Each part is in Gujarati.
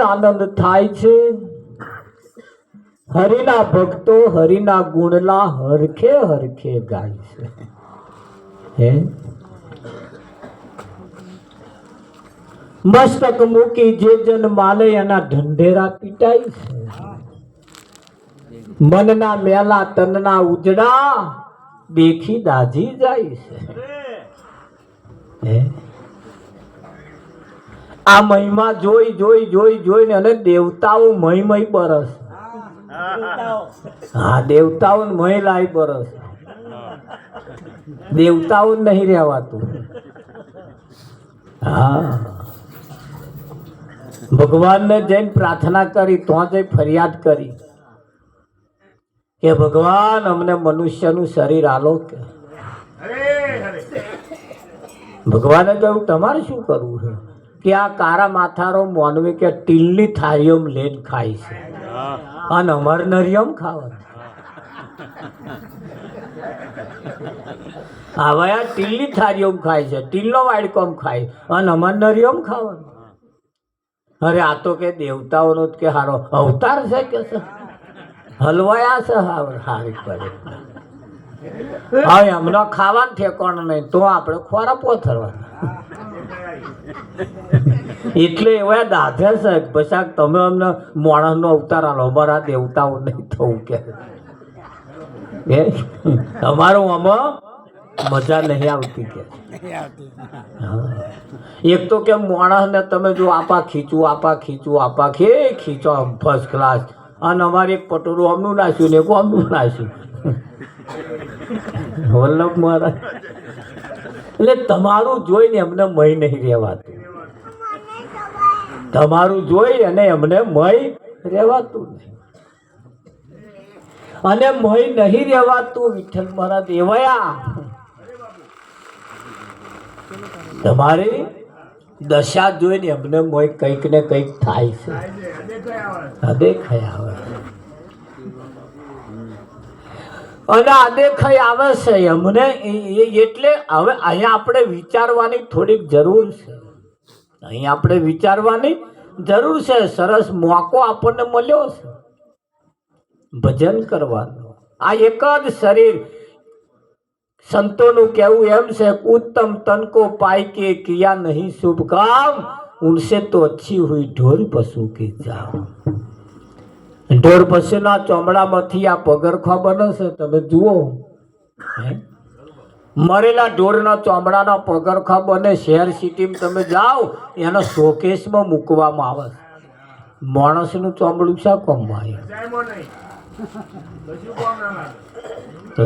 આનંદ આનંદ થાય છે? હરિના ભક્તો હરિના ગુણલા હરખે હરખે ગાય છે. હે? મસ્તક મૂકી જે જન માલે એના ઢંઢેરા પીટાય છે. મનના મેલા તનના ઉજડા દેખી દાજી જાય છે. હે? આ મહિમા જોઈ જોઈ જોઈ જોઈને અને દેવતાઓ મહિમય મહી બરસ. હા દેવતાઓ મહી લાઈ બરસ. દેવતાઓ નહીં રહેવાતું. હા. ભગવાનને જઈને પ્રાર્થના કરી તો જઈ ફરિયાદ કરી કે ભગવાન અમને મનુષ્યનું શરીર આલો કે. ભગવાને કહ્યું તમારે શું કરવું છે? આ કારા માથારો મોનવી કે ટીલની થાળીઓમ લેન ખાય છે. અને અમાર નરિયમ ખાવા હવે આ ટીલની થાળીઓમ ખાય છે. ટીલનો વાડકોમ ખાય. અને અમાર નરિયમ ખાવાનું અરે આ તો કે દેવતાઓનો જ કે હારો અવતાર છે કે હલવાયા છે હારી પડે હવે એમનો ખાવાનું ઠેકોણ નહીં, તો આપણે ખોરાક પોથરવાના એટલે એવા દાધે છે પછી તમે અમને માણસનો અવતાર આલો. અમારા દેવતાઓ નહીં થવું કે. અમારું આમાં મજા નહીં આવતી કે. એક તો કે માણસને તમે જો આપા ખીચું આપા ખીચું આપા ખે ખીચો ફર્સ્ટ ક્લાસ અને અમારે એક પટોરું અમનું નાખ્યું ને એક અમનું નાખ્યું વલ્લભ મહારાજ. એટલે તમારું જોઈને એમને મય નહીં રહેવાતું. તમારું જોઈ અને એમને મય રહેવાતું નહીં. અને મય નહીં રહેવાતું, વિઠ્ઠલ મહારાજ એવયા તમારી દશા જોઈને એમને મય કંઈક ને કંઈક થાય છે. અદેખાય આવે. અને આ દેખાઈ આવે છે એ- એટલે હવે અહીંયા આપણે વિચારવાની થોડીક જરૂર છે. અહીં આપણે વિચારવાની જરૂર છે. સરસ મોકો આપણને મળ્યો છે. ભજન કરવાનો. આ એક જ શરીર. સંતોનું કહેવું એમ છે, ઉત્તમ તનકો પાય કે ક્રિયા નહીં શુભ કામ ઉનસે તો અચ્છી હુઈ ઢોર પશુ કી જાઓ ઢોર પશુના ચોમડામાંથી આ પગરખા બને છે તમે જુઓ? મરેલા ઢોરના ચોમડાના પગરખા બને શહેર સિટીમાં તમે જાઓ એના શોકેસમાં મૂકવામાં આવે છે. માણસનું ચોમડું શા કોમમાં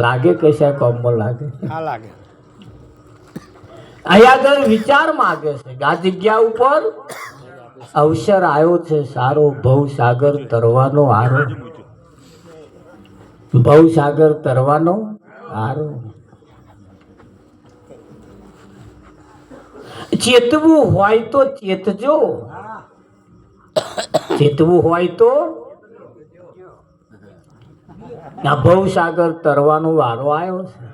લાગે લાગે શા કોમમાં લાગે? લાગે. અહીંયા વિચાર માગે છે કે આ જગ્યા ઉપર અવસર આવ્યો છે સારો ભવસાગર તરવાનો આરો. ભવસાગર તરવાનો આરો. ચેતવું હોય તો ચેતજો. ચેતવું હોય તો? આ ભવસાગર તરવાનો વારો આવ્યો છે.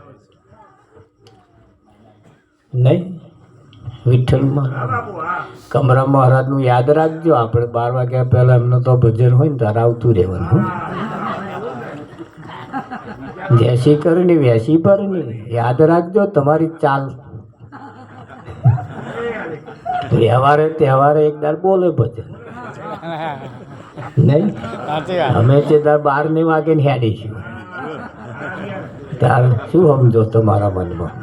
નહીં? વિઠ્ઠલમાં. કમરા મહારાજનું યાદ રાખજો. આપણે બાર વાગ્યા પહેલા એમનો તો ભજન હોય ને તારે આવતું રહેવાનું. જેસી કરની વેસી ભરની યાદ રાખજો તમારી ચાલ. તહેવારે તહેવારે એક દાર બોલે ભજન. નહીં? અમે તે તાર બાર ને વાગે ને હેડીશું તાર શું સમજો તમારા મનમાં?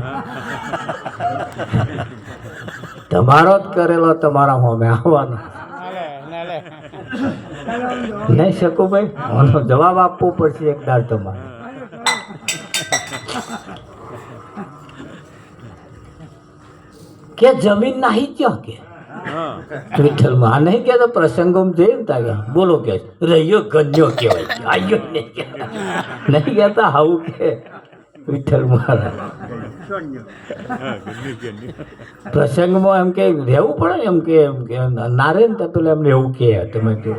તમારો જ કરેલો તમારા હોમે આવવાનો. નહીં શકું ભાઈ આનો જવાબ આપવો પડશે એક દાર તમારે. કે જમીન નાહી ક્યાં કે? વિઠ્ઠલમાં. માં નહીં તો પ્રસંગોમાં જઈએ ને તારે બોલો કે રહ્યો ગન્યો કહેવાય. આવ્યો નહીં. નહીં કહેતા આવું કે. વિઠ્ઠલ પ્રસંગમાં એમ કે રહેવું પડે એમ કે એમ કે ના રહે ને પેલા એમને એવું કહે તમે કહો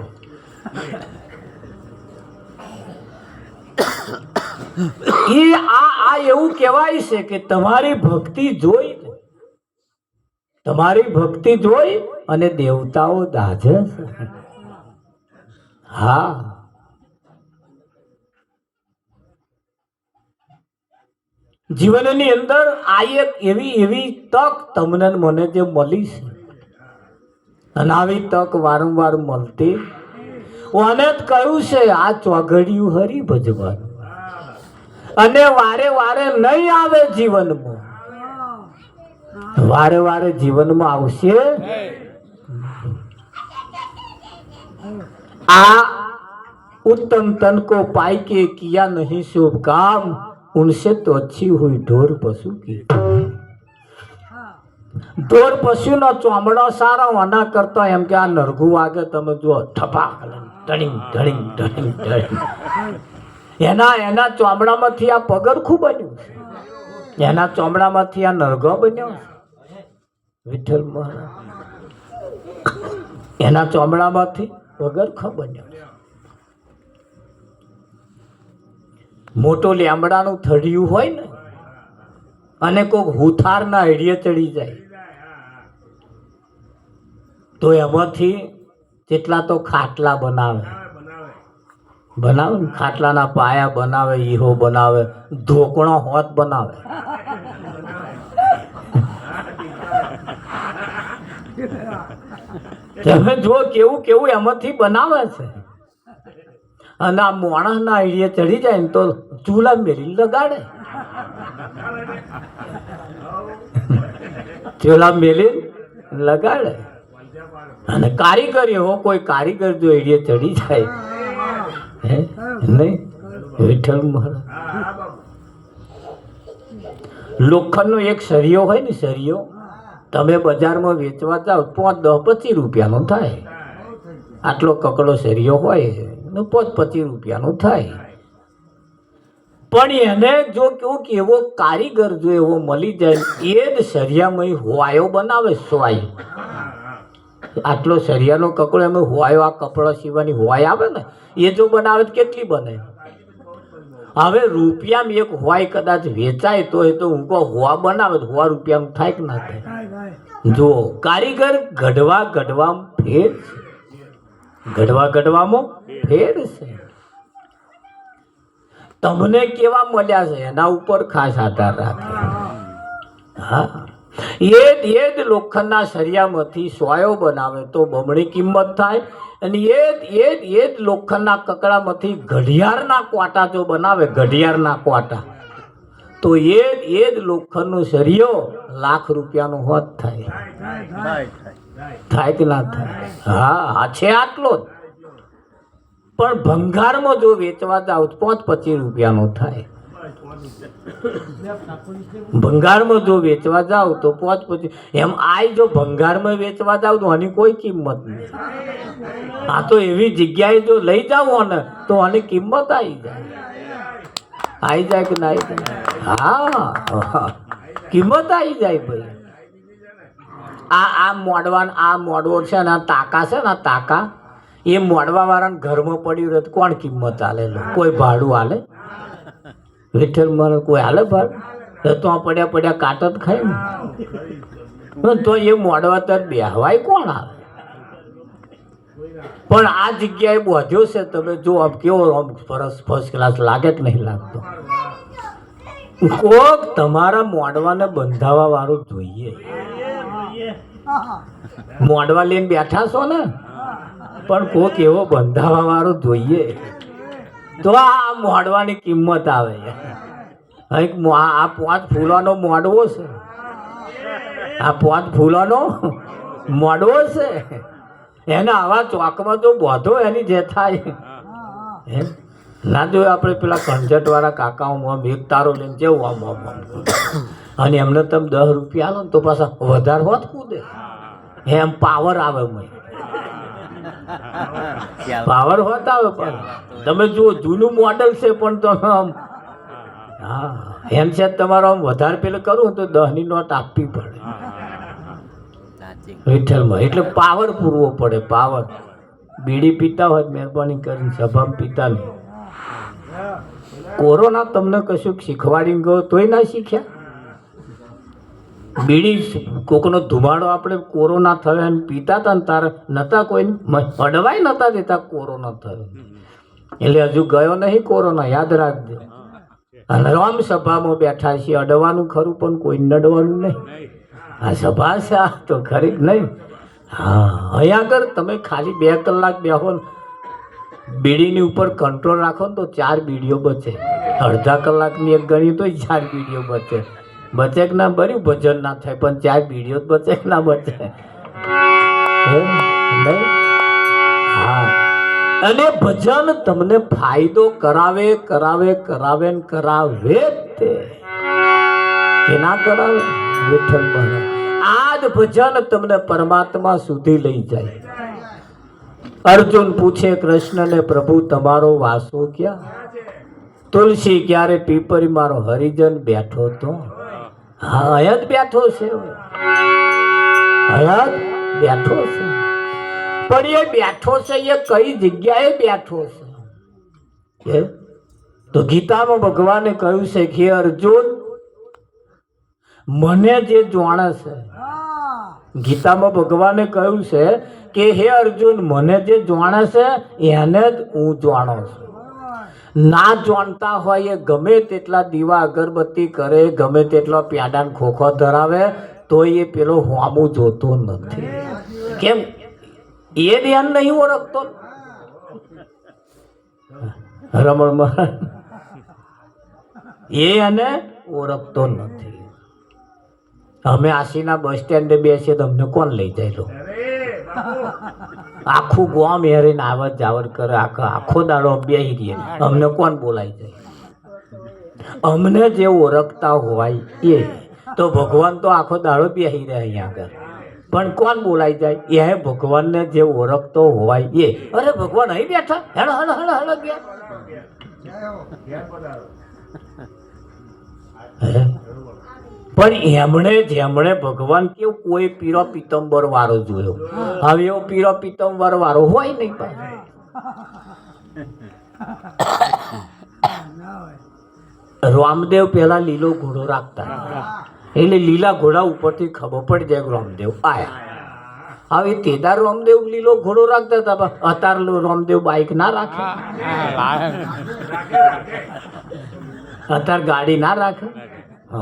એ આ આ એવું કહેવાય છે કે તમારી ભક્તિ જોઈ તમારી ભક્તિ જોઈ અને દેવતાઓ દાજે હા. જીવનની અંદર આ એક એવી એવી તક તમને મને જે મળી છે. અને આવી તક વારંવાર મળતી. અને કહ્યું છે, આ ચોઘડિયું હરી ભજવાનું અને વારે વારે નહીં આવે જીવનમાં. વારે વારે જીવનમાં આવશે. આ ઉત્તમ તનકો પાઈ કે કિયા નહીં શુભ કામ उनसे तो अच्छी हुई ढोर पशु की ઢોર પશુનો ચોમડો સારો આના કરતા એમ કે આ નરઘું વાગે તમે જુઓ ઠપાક ટણીંગ ઢણીંગ ઢણીંગ ઢણીંગ એના એના ચોમડામાંથી આ પગરખું બન્યું છે એના ચોમડામાંથી આ નરઘો બન્યો છે વિઠ્ઠલ મહારાજ એના ચોમડામાંથી પગરખો બન્યો છે મોટો લેમડાનું થડિયું હોય ને, અને કોઈક હુથારના હેડીએ ચડી જાય. તો એમાંથી કેટલા તો ખાટલા બનાવે. બનાવે ખાટલાના પાયા બનાવે, ઈહો બનાવે ઢોકણો હોત બનાવે. તમે જો કેવું કેવું એમાંથી બનાવે છે. અને આ મોણસના આઈડિયા ચડી જાય ને તો ચૂલા મેરી લગાડે. ચૂલા મેલી લગાડે. અને કારીગર એવો કોઈ કારીગર જો આઈડિયા ચડી જાય. હે? નહીં? વિઠ્ઠલ મહારાજ. લોખંડનો એક સરિયો હોય ને સરિયો, તમે બજારમાં વેચવા જાઓ પાંચ દસ પચીસ રૂપિયાનો થાય. આટલો કકડો સરિયો હોય. ને પોતપતિ રૂપિયાનું થાય. પણ એને જો કહું કે એવો કારીગર જો એવો મળી જાય એ જ સરિયામય હોવાયો બનાવે સ્વાય આટલો સરિયાનો કકડો એમ હોવાયો આ કપડો સીવાની હોવાય આવે ને એ જો બનાવે તો કેટલી બને? હવે રૂપિયામાં એક હોવાય કદાચ વેચાય તો એ તો કહું હોવા બનાવે તો હોવા રૂપિયામાં થાય કે ના થાય? જો કારીગર ઘડવા ગઢવામાં ફેર છે. ગઢવા ગઢવામાં ફેર છે. તમને કેવા મળ્યા છે? એના ઉપર ખાસ આધાર રાખે. હા. એ જ એ જ લોખંડના સરિયામાંથી સોયો બનાવે તો બમણી કિંમત થાય અને એ જ એ જ એ જ લોખંડના કકડામાંથી ઘડિયાળના ક્વાટા જો બનાવે, ઘડિયાળના ક્વાટા, તો એ જ એ જ લોખંડનો સરિયો લાખ રૂપિયાનો હોત થાય. થાય ના થાય. હા હા, છે આટલો જ. પણ ભંગારમાં જો વેચવા જાવ પાંચ પચીસ રૂપિયાનો થાય. ભંગારમાં જો વેચવા જાવ તો પાંચ પચીસ. એમ આય જો ભંગારમાં વેચવા જાવ તો આની કોઈ કિંમત નહીં. આ તો એવી જગ્યાએ જો લઈ જાવ ને તો આની કિંમત આવી જાય. આવી જાય કે ના આવી જાય? હા. કિંમત આવી જાય ભાઈ. આ આ મોડવાન આ મોડવો છે ને આ તાકા છે ને આ તાકા, એ મોડવાવાળાને ઘરમાં પડ્યું રહે કોણ કિંમત આલે કોઈ ભાડું હાલે વિઠ્ઠલ મારે કોઈ હાલે ભાડ? તો તો આ પડ્યા પડ્યા કાટ જ ખાય ને. તો એ મોડવા તર બેહવાય કોણ આવે? પણ આ જગ્યાએ બોધ્યો છે તમે, જો આમ કેવો આમ ફરસ ફર્સ્ટ ક્લાસ લાગે કે નહીં લાગતો? કોક તમારા મોડવાને બંધાવા વાળું જોઈએ. મોડવા લઈને બેઠા છો ને? પણ કોક એવો બંધાવા વાળો જોઈએ. તો આ મોડવાની કિંમત આવે. અહીં આ પાંચ ફૂલોનો મોડવો છે. આ પાંચ ફૂલોનો મોડવો છે. એને આવા ચોકમાં જો બોધો એની જે થાય. એમ? ના જોયું આપણે પેલા કંજટવાળા કાકાઓમાં કાકાઓ આમ એક તારો લઈને જેવું આમ આમ. અને એમને તમે દસ રૂપિયા આલો ને તો પાછા વધારે હોત કૂદે. એમ પાવર આવે મય પાવર હોત આવે પણ. તમે જુઓ જૂનું મોડલ છે પણ તમે આમ. હા. એમ છે તમારો આમ વધારે પેલું કરવું તો દસની નોટ આપવી પડે. વિઠ્ઠલમાં. એટલે પાવર પૂરવો પડે પાવર બીડી પીતા હોય મહેરબાની કરીને સભામાં પીતા નહીં. કોરોના તમને કશું શીખવાડીને ગયો તોય ના શીખ્યા? બીડી કોકનો ધુમાડો આપણે કોરોના થયો અને પીતા હતા ને તારે નતા કોઈ અડવાય નતા દેતા કોરોના થયો. એટલે હજુ ગયો નહીં કોરોના, યાદ રાખજો. રામ સભામાં બેઠા છીએ, અડવાનું ખરું પણ કોઈ નડવાનું નહીં. આ સભા છે, આ તો ખરી નહીં. હા, અહીંયા આગળ તમે ખાલી બે કલાક બેહો બીડીની ઉપર કંટ્રોલ રાખો ને તો ચાર બીડીઓ બચે. અડધા કલાકની એક ગણી તો ચાર બીડીઓ બચે. બચે કે ના બર્યું ભજન ના થાય, પણ ચાર બીડીઓ બચેક ના બચે. અને ભજન તમને ફાયદો કરાવે કરાવે કરાવે ને કરાવે તે. કેના કરાવે? વિઠ્ઠલ ભગવાન. આ જ ભજન તમને પરમાત્મા સુધી લઈ જાય. અર્જુન પૂછે કૃષ્ણને, પ્રભુ, તમારો વાસો ક્યાં? તુલસી ક્યારે પીપરી મારો હરિજન બેઠો તો? હા અહીંયા જ બેઠો છે અહીંયા જ બેઠો છે. પણ એ બેઠો છે, એ કઈ જગ્યાએ બેઠો છે? તો ગીતામાં ભગવાને કહ્યું છે કે અર્જુન, મને જે જાણે છે. ગીતામાં ભગવાને કહ્યું છે કે, હે અર્જુન, મને જે જાણે છે, એને જ હું જાણો છું. ના જાણતા હોય એ ગમે તેટલા દીવા અગરબત્તી કરે, ગમે તેટલો પ્યાડાન ખોખો ધરાવે તો એ પેલો હોમું જોતો નથી. કેમ? એ ધ્યાન નહીં ઓળખતો? રમણ એ એને ઓળખતો નથી. અમે આશીના બસ સ્ટેન્ડે બેસીએ તો અમને કોણ લઈ જાય આખું ગોમ હેરીને આવત જાવત કરે આખો આખો દાડો બેહી રહીએ. અમને કોણ બોલાઈ જાય? અમને જે ઓળખતા હોય એ. તો ભગવાન તો આખો દાડો બેહી રહે અહીંયા આગળ. પણ કોણ બોલાઈ જાય? એ ભગવાનને જે ઓળખતો હોય એ. અરે, ભગવાન અહીં બેઠા? હેડો હેડો હેડો હેડો ગયા? પણ એમણે જેમણે ભગવાન કેવું કોઈ પીરો પિત્તંબર વાળો જોયો. હવે એવો પીરો પિત્તંબર વાળો હોય નહીં પણ. રામદેવ પેલા લીલો ઘોડો રાખતા. એટલે લીલા ઘોડા ઉપરથી ખબર પડી જાય રામદેવ આયા. હવે તેદાર રામદેવ લીલો ઘોડો રાખતા હતા અતાર રામદેવ બાઇક ના રાખે. અત્યારે ગાડી ના રાખે.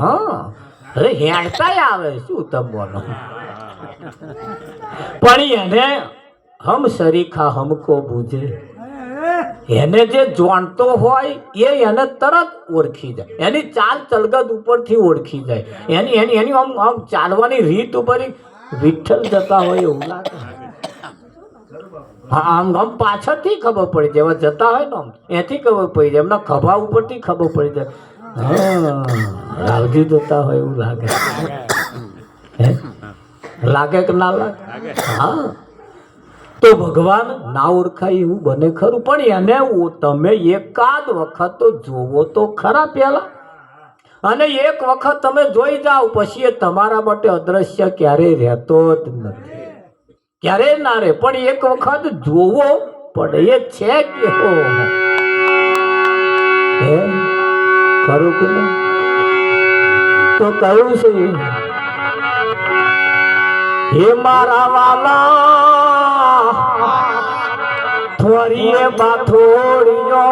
હા. અરે હેડતાય આવે, શું બોલો પણ એને હમ સરીખા હમકો બુજે. એને જે જાણતો હોય, એ એને તરત ઓળખી જાય. એની ચાલ ચલગત ઉપરથી ઓળખી જાય. એની એની એની આમ આમ ચાલવાની રીત ઉપર વિઠ્ઠલ જતા હોય એવું લાગે. આમ આમ પાછળથી ખબર પડી જાય. એવા જતા હોય ને આમ, એથી ખબર પડી જાય. એમના ખભા ઉપરથી ખબર પડી જાય. હા. રાવજી જોતા હોય એવું લાગે. હે? લાગે કે ના લાગે? હા. તો ભગવાન ના ઓળખાય એવું બને ખરું પણ એને તમે એકાદ વખત તો જોવો તો ખરા પહેલા અને એક વખત તમે જોઈ જાઓ પછી એ તમારા માટે અદ્રશ્ય ક્યારેય રહેતો જ નથી. ક્યારેય ના રહે પણ એક વખત જોવો પડે એ છે કેવો હે? ખરું કે નહીં? તો કહ્યું છે હે મારા વાલા થોડીએ બાથોડીઓ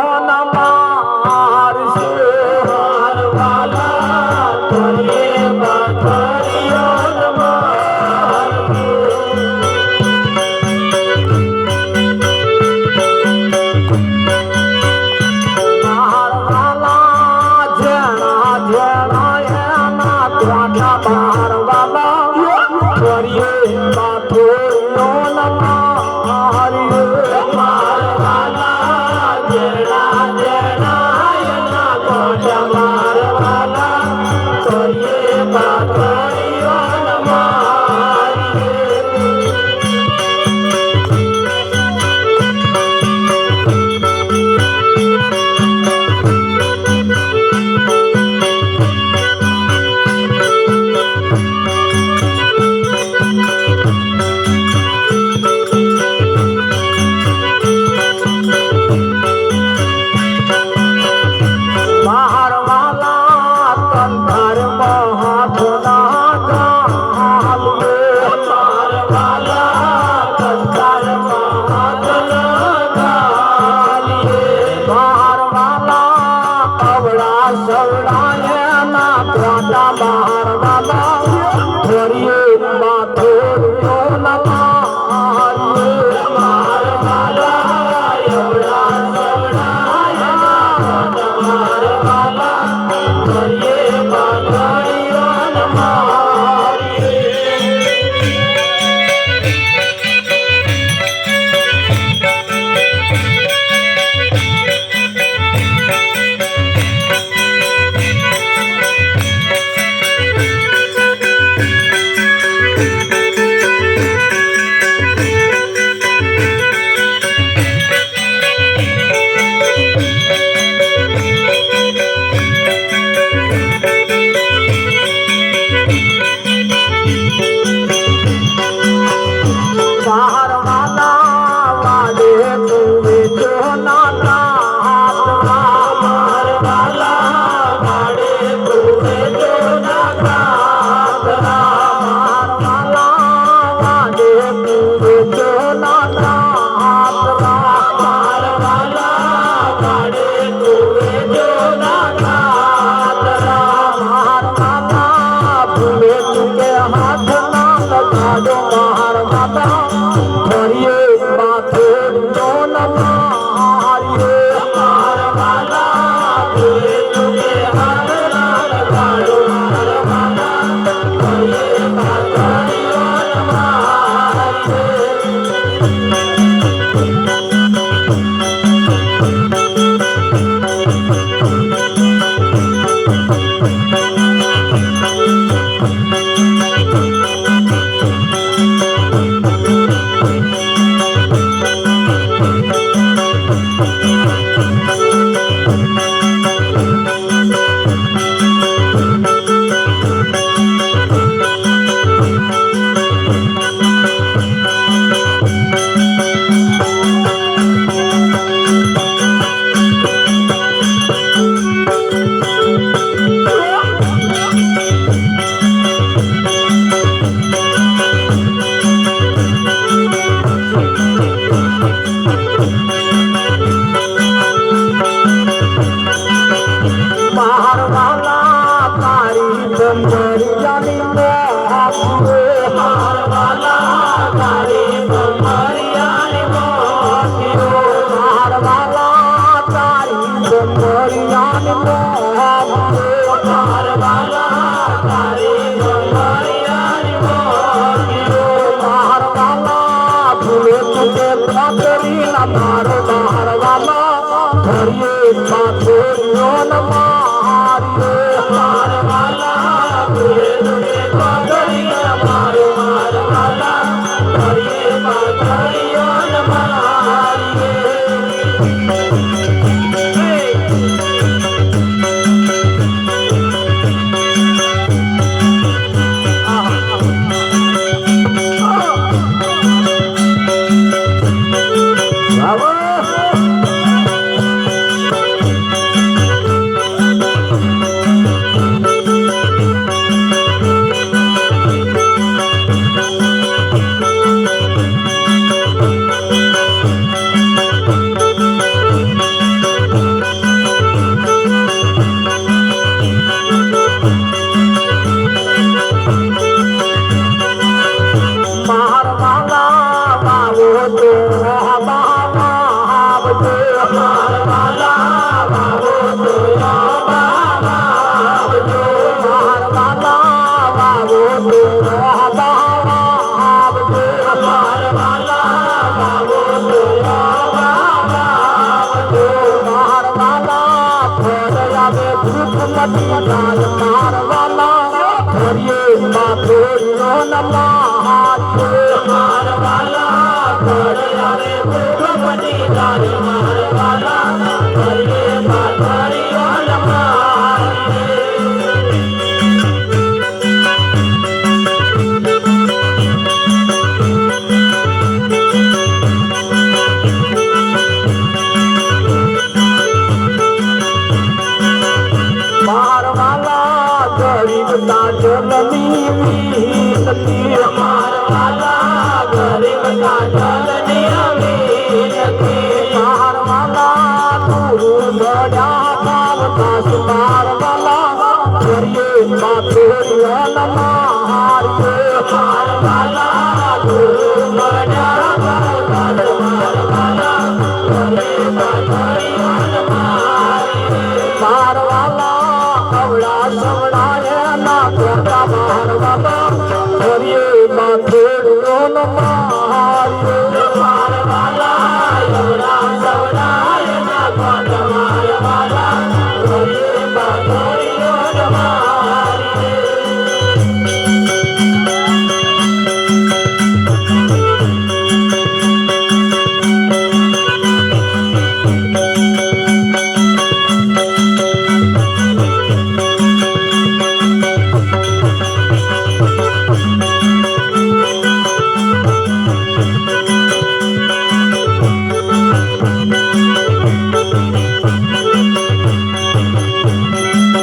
માથે